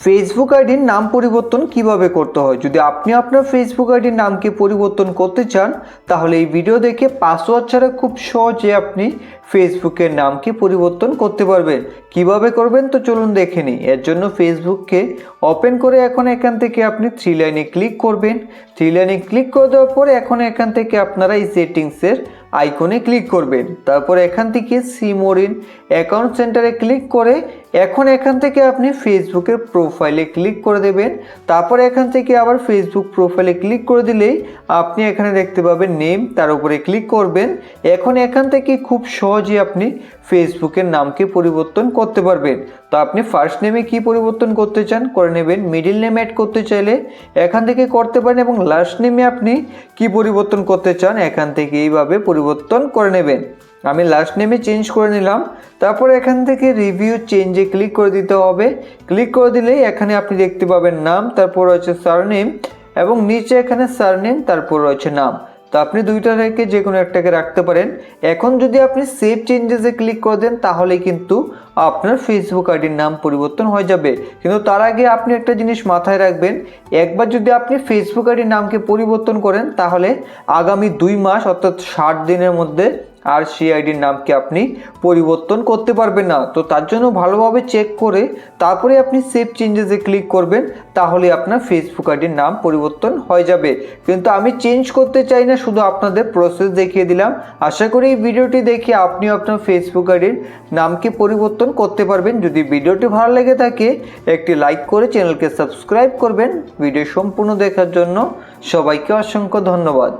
Facebook আইডির নাম পরিবর্তন কীভাবে করতে হয়? যদি আপনি আপনার ফেসবুক আইডির নামকে পরিবর্তন করতে চান, তাহলে এই ভিডিও দেখে পাসওয়ার্ড ছাড়া খুব সহজে আপনি ফেসবুকের নামকে পরিবর্তন করতে পারবেন। কীভাবে করবেন? তো চলুন দেখে নিই। এর জন্য ফেসবুককে ওপেন করে এখন এখান থেকে আপনি থ্রি লাইনে ক্লিক করবেন। থ্রি লাইনে ক্লিক করে দেওয়ার পরে এখন এখান থেকে আপনারা এই সেটিংসের আইকনে ক্লিক করবেন। তারপর এখান থেকে সিমোরিন অ্যাকাউন্ট সেন্টারে ক্লিক করে এখন এখান থেকে আপনি ফেসবুকের প্রোফাইলে ক্লিক করে দেবেন। তারপর এখান থেকে আবার ফেসবুক প্রোফাইলে ক্লিক করে দিলেই আপনি এখানে দেখতে পাবেন নেম তার উপরে ক্লিক করবেন। এখন এখান থেকে খুব সহজে আপনি ফেসবুকের নামকে পরিবর্তন করতে পারবেন। তো আপনি ফার্স্ট নেমে কি পরিবর্তন করতে চান, করে নেবেন। মিডিল নেম অ্যাড করতে চাইলে এখান থেকে করতে পারেন এবং লাস্ট নেমে আপনি কি পরিবর্তন করতে চান, এখান থেকে এইভাবে পরিবর্তন করে নেবেন। আমি লাস্ট নেমে চেঞ্জ করে নিলাম। তারপর এখান থেকে রিভিউ চেঞ্জে ক্লিক করে দিতে হবে। ক্লিক করে দিলেই এখানে আপনি দেখতে পাবেন নাম, তারপর রয়েছে সারনেম এবং নিচে এখানে সারনেম তারপর রয়েছে নাম। তো আপনি দুইটা থেকে যে কোনো একটাকে রাখতে পারেন। এখন যদি আপনি সেভ চেঞ্জেসে ক্লিক করে দেন তাহলে কিন্তু আপনার ফেসবুক আইডির নাম পরিবর্তন হয়ে যাবে। কিন্তু তার আগে আপনি একটা জিনিস মাথায় রাখবেন, একবার যদি আপনি ফেসবুক আইডির নামকে পরিবর্তন করেন, তাহলে আগামী দুই মাস, অর্থাৎ ষাট দিনের মধ্যে আর সেই আইডির নামকে আপনি পরিবর্তন করতে পারবেন না। তো তার জন্য ভালোভাবে চেক করে তারপরে আপনি সেভ চেঞ্জেসে ক্লিক করবেন, তাহলে আপনার ফেসবুক আইডির নাম পরিবর্তন হয়ে যাবে। কিন্তু আমি চেঞ্জ করতে চাই না, শুধু আপনাদের প্রসেস দেখিয়ে দিলাম। আশা করি এই ভিডিওটি দেখে আপনিও আপনার ফেসবুক আইডির নামকে পরিবর্তন করতে পারবেন। যদি ভিডিওটি ভালো লেগে থাকে, একটি লাইক করে চ্যানেলকে সাবস্ক্রাইব করবেন। ভিডিও সম্পূর্ণ দেখার জন্য সবাইকে অসংখ্য ধন্যবাদ।